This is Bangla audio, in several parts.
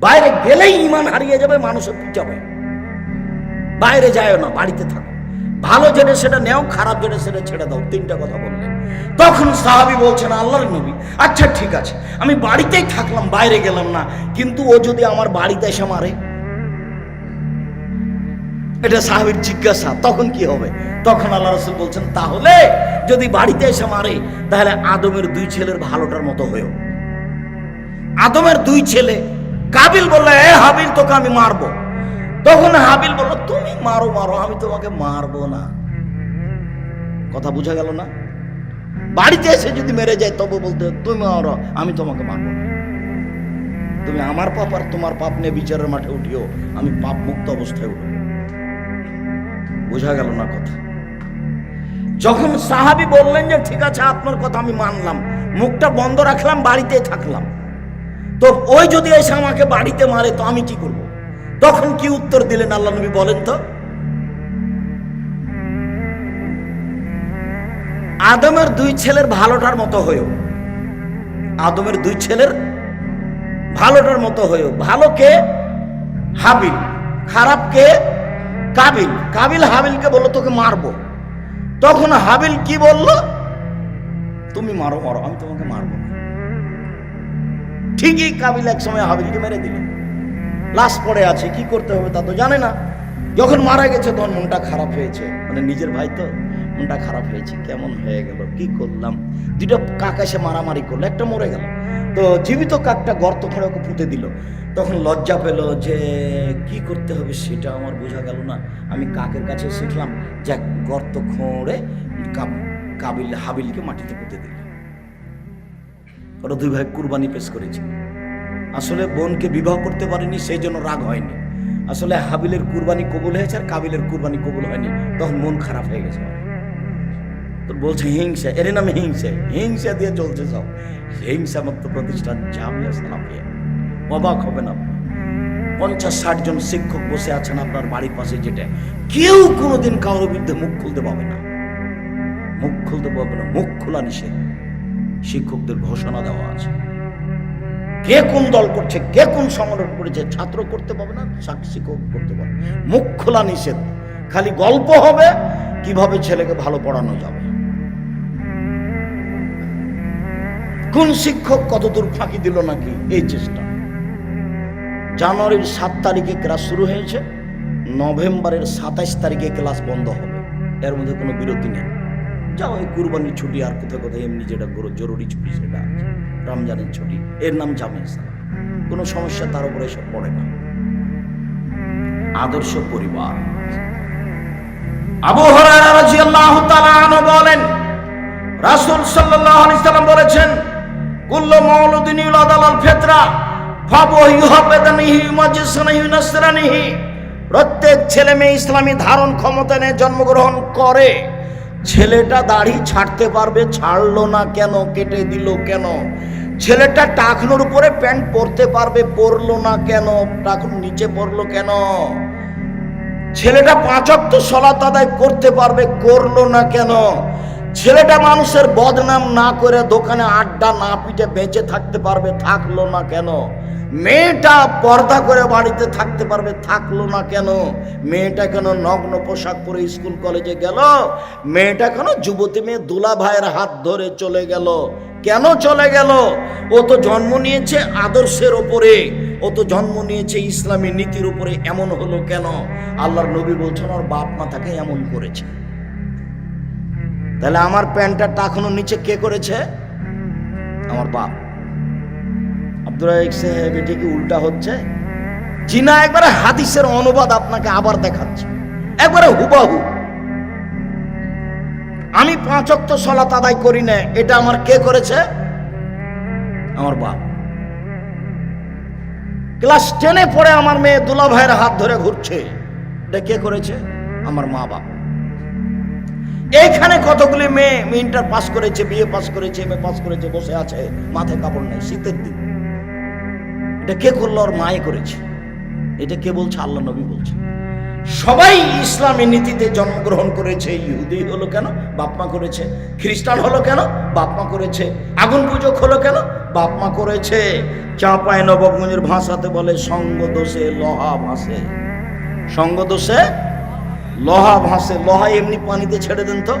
বাইরে গেলেই ইমান হারিয়ে যাবে, মানুষের পিছাবে বাইরে যায় না, বাড়িতে থাকো। ভালো যেটা সেটা নেও, খারাপ যেটা সেটা ছেড়ে দাও, তিনটা কথা বললেন তখন সাহাবি বলছেন, আল্লাহর নবী আচ্ছা ঠিক আছে, আমি বাড়িতেই থাকলাম, বাইরে গেলাম না, কিন্তু ও যদি আমার বাড়িতে এসে মারে? এটা সাহাবির জিজ্ঞাসা, তখন কি হবে? তখন আল্লাহ রসুল বলছেন, তাহলে যদি বাড়িতে এসে মারে, তাহলে আদমের দুই ছেলের ভালোটার মতো হয়েও। আদমের দুই ছেলে কাবিল বলল, এ হাবিল, তোকে আমি মারবো। তখন হাবিল বলল, তুমি মারো মারো, আমি তোমাকে মারবো না। কথা বোঝা গেল না? বাড়িতে এসে যদি মেরে যায়, তবে বলতে, তুমি মারো, আমি তোমাকে মারবো তুমি আমার পাপ আর তোমার পাপ নিয়ে বিচারের মাঠে উঠিও, আমি পাপ মুক্ত অবস্থায় উঠব। বোঝা গেল না কথা? যখন সাহাবি বললেন যে, ঠিক আছে, আপনার কথা আমি মানলাম। মুখটা বন্ধ রাখলাম বাড়িতে থাকলাম। তো ওই যদি এসে আমাকে বাড়িতে মারে, তো আমি কি করব? তখন কি উত্তর দিলেন আল্লাহ নবী বলেন তো? আদমের দুই ছেলের ভালোটার মতো হয়েও, আদমের দুই ছেলের ভালোটার মতো হয়েও, ভালো কে? হাবিল। খারাপ কে? কাবিল। কাবিল হাবিলকে বলল, তোকে মারবো। তখন হাবিল কি বলল? তুমি মারো মারো, আমি তোমাকে মারবো। ঠিকই কাবিল এক সময় হাবিলকে মেরে দিল। লাশ পড়ে আছে, কি করতে হবে তা তো জানে না। যখন মারা গেছে তখন মনটা খারাপ হয়েছে। মানে নিজের ভাই তো, মনটা খারাপ হয়েছে, কেমন হয়ে গেল, কি করলাম? দুটো কাক এসে মারামারি করল, একটা মরে গেল। তো জীবিত কাকটা গর্ত করে ওকে পুঁতে দিল। তখন লজ্জা পেল যে কি করতে হবে সেটা আমার বোঝা গেল না। আমি কাকের কাছে শিখলাম যে গর্ত খোঁড়ে কাব- কাবিল, হাবিলকে মাটিতে পুঁতে দিল। ওরা দুই ভাই কুরবানি পেশ করেছে। আসলে বোনকে বিবাহ করতে পারেনি, সেই জন্য রাগ হয়নি। আসলে হাবিলের কুরবানি কবুল হয়েছে আর কাবিলের কুরবানি কবুল হয়নি। তখন মন খারাপ হয়ে গেছে। তো বলছে, হিংসা, এর নামে হিংসা হিংসা দিয়ে চলছে সব। হিংসা মুক্ত প্রতিষ্ঠান জামিয়া সালাফিয়া। অবাক হবেন আপনি। পঞ্চাশ ষাট জন শিক্ষক বসে আছেন আপনার বাড়ির পাশে যেটা। কেউ কোনোদিন কারোর বিরুদ্ধে মুখ খুলতে পাবে না। মুখ খুলতে পারবে না, মুখ খোলা নিষেধ। শিক্ষকদের ঘোষণা দেওয়া আছে। কে কোন দল করছে, কে কোন সংগঠন করেছে, ছাত্র করতে পারবে না শিক্ষক করতে পারবে মুখ খোলা নিষেধ। খালি গল্প হবে, কীভাবে ছেলেকে ভালো পড়ানো যাবে। কোন শিক্ষক কতদূর ফাঁকি দিল নাকি এই চেষ্টা? জানুয়ারির সাত তারিখে ক্লাস শুরু হয়েছে, নভেম্বরের সাতাইশ তারিখে ক্লাস বন্ধ হবে। এর মধ্যে কোনো বিরতি নেই। যাও এই কুরবানির ছুটি আর কোথাও কোথাও এমনি যেটা জরুরি ছুটি সেটা রমজানের ছুটি, এর নাম জামিয়া সালাম। কোনো সমস্যা, তার উপরে এসব পড়ে না। আদর্শ পরিবার। আবু রাদিয়াল্লাহু তাআলা বলেন, রাসূল সাল্লাল্লাহু আলাইহি সাল্লাম বলেছেন, কুল্লু মাউলুদিন ইউলাদাল ফিতরা প্রত্যেক ছেলে মেয়ে ইসলামী ধারণ ক্ষমতা নিয়ে জন্মগ্রহণ করে। ছেলেটা দাড়ি ছাড়তে পারবে, ছাড়লো না কেন, কেটে দিল কেন? ছেলেটা টাকনোর উপরে প্যান্ট পরতে পারবে, পরলো না কেন? টাকনো নিচে পরলো কেন? ছেলেটা পাঁচক্ত সলাত আদায় করতে পারবে, করল না কেন? ছেলেটা মানুষের বদনাম না করে দোকানে আড্ডা না পিটে বেঁচে থাকতে পারবে, থাকল না কেন? মেয়েটা পর্দা করে বাড়িতে থাকতে পারবে, থাকল না কেন? মেয়েটা কেন নগ্ন পোশাক পরে স্কুল কলেজে গেল? মেয়েটা কেন যুবতী মেয়ে দুলা ভাইয়ের হাত ধরে চলে গেল? কেন চলে গেল? ও তো জন্ম নিয়েছে আদর্শের ওপরে, ও তো জন্ম নিয়েছে ইসলামী নীতির উপরে, এমন হলো কেন? আল্লাহর নবী বলছেন, ওর বাপ মা তাকে এমন করেছে। তাহলে আমার প্যান্টটা টাকানো নিচে কে করেছে? আমার বাপ। আব্দুল সাহেব, এটা কি উল্টা হচ্ছে? জিনা একবারে হাদিসের অনুবাদ আপনাকে আবার দেখাচ্ছে। একবারে হুবাহু। আমি পাঁচ অক্ত সলাত আদায় করি না, এটা আমার কে করেছে? আমার বাপ। ক্লাস টেনে পড়ে আমার মেয়ে দুলা ভাইয়ের হাত ধরে ঘুরছে। এটা কে করেছে? আমার মা বাপ। এইখানে কতগুলি মেয়ে? ইন্টার পাস করেছে বিয়ে পাস করেছে এম পাস করেছে, বসে আছে, মাথায় কাপড় নেই, শীতের দিন। এটা কে করল? ওর মায়ে করেছে। এটা কে বলছে? আল্লাহ নবী বলছে। সবাই ইসলামী নীতিতে জন্মগ্রহণ করেছে। ইহুদি হলো কেন? বাপমা করেছে। খ্রিস্টান হলো কেন? বাপমা করেছে। আগুন পূজক হলো কেন? বাপমা করেছে। চাঁপায় নবগঞ্জের ভাষাতে বলে, সঙ্গ দোষে লোহা ভাসে। সঙ্গ দোষে লোহা ভাসে, লোহা এমনি পানিতে ছেড়ে দেন তো,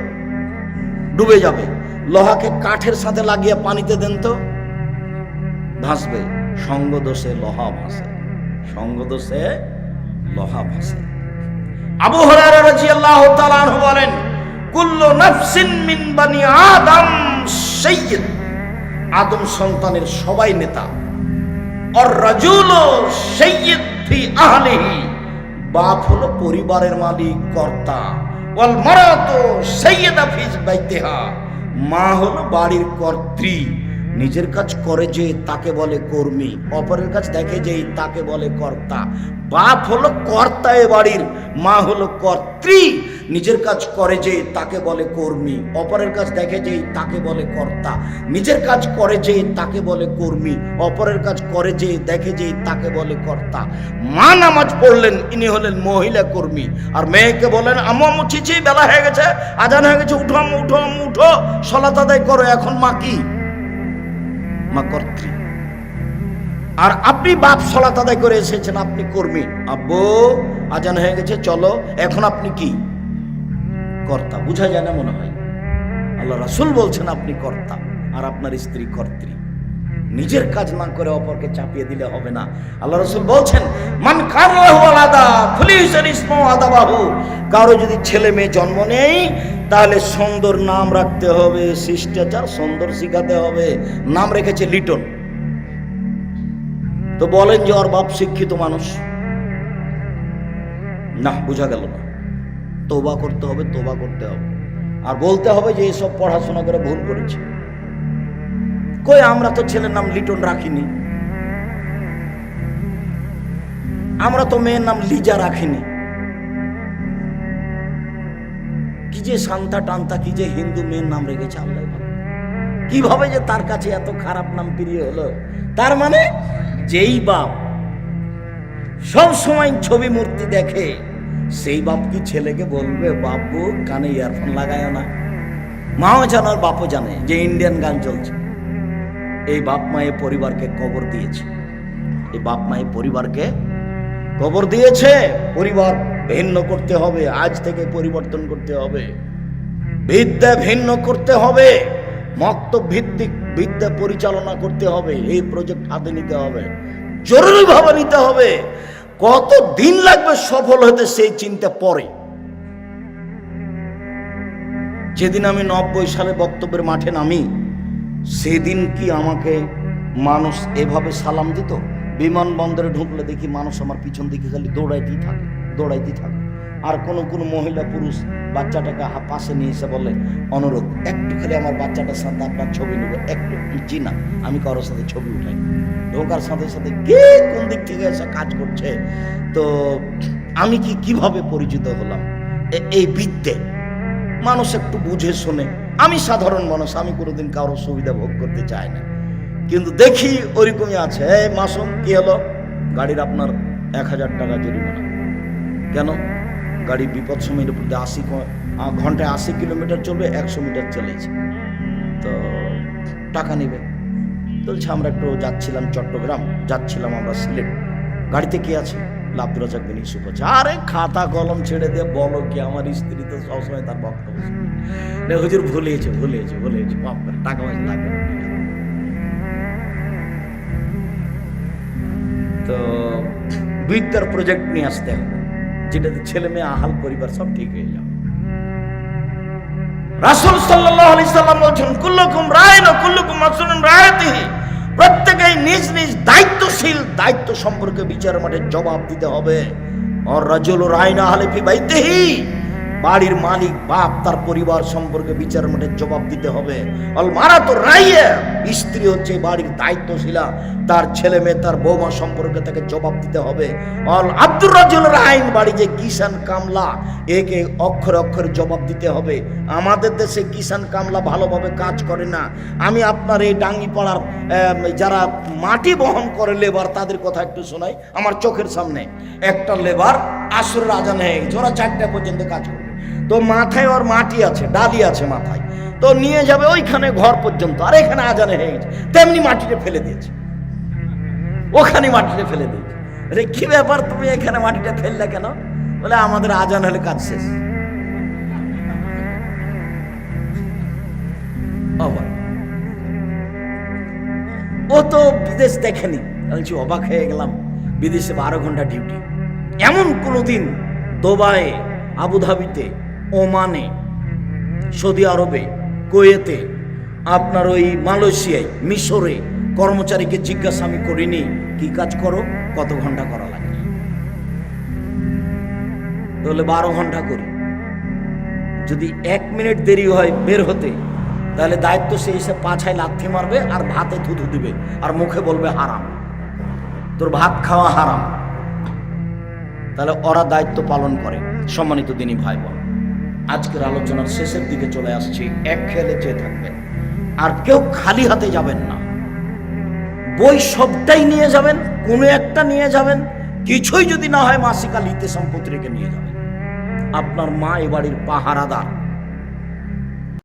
ডুবে যাবে। লোহাকে কাঠের সাথে লাগিয়ে পানিতে দেন তো, ভাসবে। সঙ্গ দোষে লোহা ভাসে সঙ্গ দোষে লোহা ভাসে। আবু হুরায়রা রাদিয়াল্লাহু তাআলা আনহু বলেন, কুল্লু নাফসিন মিন বানি আদম সাইয়্যিদ। আদম সন্তানের সবাই নেতা। আর রাজুলু সাইয়্যিদ ফি আহলিহি। বাপ হলো পরিবারের মালিক কর্তা। ওয়াল মারাতু সাইয়্যিদা ফিজ বাইতেহা। মা হলো বাড়ির কর্ত্রী। নিজের কাজ করে যে তাকে বলে কর্মী, অপরের কাজ দেখে যে তাকে বলে কর্তা। বাপ হলো কর্তা এ বাড়ির, মা হলো কর্ত্রী। নিজের কাজ করে যে তাকে বলে কর্মী, অপরের কাজ দেখে যে তাকে বলে কর্তা। নিজের কাজ করে যে তাকে বলে কর্মী, অপরের কাজ করে যে দেখে যে তাকে বলে কর্তা। মা নামাজ পড়লেন, ইনি হলেন মহিলা কর্মী। আর মেয়েকে বলেন আমু চিচি বেলা হয়ে গেছে, আজান হয়ে গেছে, উঠো উঠো উঠো, সলাত আদায় করো, এখন মা কি? মা কর্ত্রী আর আপনি বাপ সলাত আদায় করে এসেছেন, আপনি কর্মী। আব্বু, আজান হয়ে গেছে, চলো। এখন আপনি কি? কর্তা, বুঝা যায় না মনে হয়। আল্লাহ রাসুল বলছেন আপনি কর্তা, আর আপনার স্ত্রী কর্ত্রী নিজের কাজ না করে অপরকে চাপিয়ে দিলে হবে না। আল্লাহ রসুল বলছেন, মান কারলাহু আলাদা কারও যদি ছেলে মেয়ে জন্ম নেই তাহলে সুন্দর নাম রাখতে হবে, শিষ্টাচার সুন্দর শিখাতে হবে। নাম রেখেছে লিটন। তো বলেন যে ওর বাপ শিক্ষিত মানুষ। না, বোঝা গেল না। তোবা করতে হবে তোবা করতে হবে। আর বলতে হবে যে এসব পড়াশোনা করে ভুল করেছে। কই, আমরা তো ছেলের নাম লিটন রাখিনি। আমরা তো মেয়ের নাম লিজা রাখিনি। কি যে শান্তা টান্তা, কি যে হিন্দু মেয়ের নাম রেখেছে ভালো। কীভাবে যে তার কাছে এত খারাপ নাম প্রিয় হলো? তার মানে যেই বাপ সব সময় ছবি মূর্তি দেখে, সেই বাপ কি ছেলেকে বলবে, বাপু কানে ইয়ারফোন লাগায় না। মাও জানে আর বাপও জানে যে ইন্ডিয়ান গান চলছে। এই বাপ মায়ের পরিবারকে কবর দিয়েছে। এই বাপ মায়ের পরিবারকে কবর দিয়েছে পরিবার ভিন্ন করতে হবে, আজ থেকে পরিবর্তন করতে হবে। বিদ্যা ভিন্ন করতে হবে মক্তব ভিত্তিক বিদ্যা পরিচালনা করতে হবে, এই প্রজেক্ট হাতে নিতে হবে, জরুরিভাবে নিতে হবে। কত দিন লাগবে সফল হতে সেই চিন্তা পরে। যেদিন আমি নব্বই সালে বক্তব্যের মাঠে নামি, সেদিন কি আমাকে মানুষ এভাবে সালাম দিত? বিমানবন্দরে ঢুকলে দেখি মানুষ আমার পিছন দিকে খালি দৌড়াইতেই থাকে। দৌড়াইতেই থাকে। আর কোনো কোন মহিলা পুরুষ বাচ্চাটাকে পাশে নিয়ে এসে বলে, অনুরোধ, একটু খালি আমার বাচ্চাটার সাথে আপনার ছবি নেব, একটু জি না, আমি কারোর সাথে ছবি উঠাই ঢোকার সাথে সাথে কে কোন দিক থেকে এসে কাজ করছে? তো আমি কি কীভাবে পরিচিত হলাম? এই বিদ্যে। মানুষ একটু বুঝে শুনে, আমি সাধারণ মানুষ, আমি কোনোদিন কারোর সুবিধা ভোগ করতে চাই না। কিন্তু দেখি ওরকমই আছে। এই মাসুম, কি হলো? গাড়ির আপনার এক হাজার টাকা জরিমানা। কেন? গাড়ি বিপদ সময়ের উপর দিয়ে আশি ঘন্টায় আশি কিলোমিটার চলবে একশো মিটার চলেছে। তো টাকা নেবে। বলছে আমরা একটু যাচ্ছিলাম চট্টগ্রাম যাচ্ছিলাম আমরা সিলেট। গাড়িতে কে আছে? আব্দুল রাজাক বিন ইউসুফ আছে। আরে খাতা কলম ছেড়ে দিয়ে বলো কি আমার স্ত্রী তো সবসময় তার বক্তব্য। নে, হুজুর ভুলেছে ভুলেছে ভুলেছে। বাপ রে, টাকা পয়সা লাগবে। তো বিদ্যার প্রজেক্ট নিয়ে আসতে হবে। যেটাতে ছেলে মেয়ে আহাল পরিবার সব ঠিক হয়ে যাবে। রাসূল সাল্লাল্লাহু আলাইহি সাল্লাম বলছেন কুল্লকুম রায়ন কুল্লুকুম মাসউলুন রায়াতিহি প্রত্যেকেই নিজ নিজ দায়িত্বশীল দায়িত্ব সম্পর্কে বিচার মাঠে জবাব দিতে হবে। আর রাজুল রায়না হালিফি বাইতেহি। বাড়ির মালিক, বাপ, তার পরিবার সম্পর্কে বিচার মাঠে জবাব দিতে হবে। অল মারা তো রাইয়ে। স্ত্রী হচ্ছে বাড়ির দায়িত্বশীলা, তার ছেলে মেয়ে, তার বৌমা সম্পর্কে তাকে জবাব দিতে হবে। অল আব্দুর রাজুল আইন বাড়ি যে কিষান কামলা, একে অক্ষরে অক্ষরে জবাব দিতে হবে। আমাদের দেশে কিষান কামলা ভালোভাবে কাজ করে না। আমি আপনার এই ডাঙ্গি পাড়ার যারা মাটি বহন করে লেবার, তাদের কথা একটু শোনাই। আমার চোখের সামনে একটা লেবার আসরের আজান হয়ে গেছে। ওরা চারটা পর্যন্ত কাজ করবে তো মাথায় ওর মাটি আছে ডালি আছে মাথায়। তো নিয়ে যাবে ওইখানে ঘর পর্যন্ত। আর এখানে আজানে হয়ে গেছে। তেমনি মাটিতে ফেলে দিয়েছে। ওখানে মাটিতে ফেলে দিয়েছে। রে কি ব্যাপার তুমি এখানে মাটিটা ফেললে কেন? বলে আমাদের আজান হলে কাজ শেষ। ও তো বিদেশ দেখেনি। বলছি, অবাক হয়ে গেলাম। বিদেশে বারো ঘণ্টা ডিউটি। এমন কোনোদিন দোবায়ে আবুধাবিতে, ওমানে, সৌদি আরবে, কোয়েতে আপনার ওই মালয়েশিয়ায়, মিশরে কর্মচারীকে জিজ্ঞাসা আমি করিনি, কি কাজ করো? কত ঘণ্টা করা লাগে? তাহলে বারো ঘণ্টা করি। যদি এক মিনিট দেরি হয় বের হতে, তাহলে দায়িত্ব সে এসে পাছায় লাথি মারবে আর ভাতে থুথু দিবে আর মুখে বলবে হারাম। তোর ভাত খাওয়া হারাম। তাহলে ওরা দায়িত্ব পালন করে। সম্মানিত দিনী ভাই বোন আজকের আলোচনার শেষের দিকে চলে আসছি। এক খেলে চেয়ে থাকবেন আর কেউ খালি হাতে যাবেন না। বই সবটাই নিয়ে যাবেন, কোনো একটা নিয়ে যাবেন, কিছুই যদি না হয় মাসিকা লিতে সম্পত্তি রেখে নিয়ে যাবেন। আপনার মা এ বাড়ির পাহারাদার।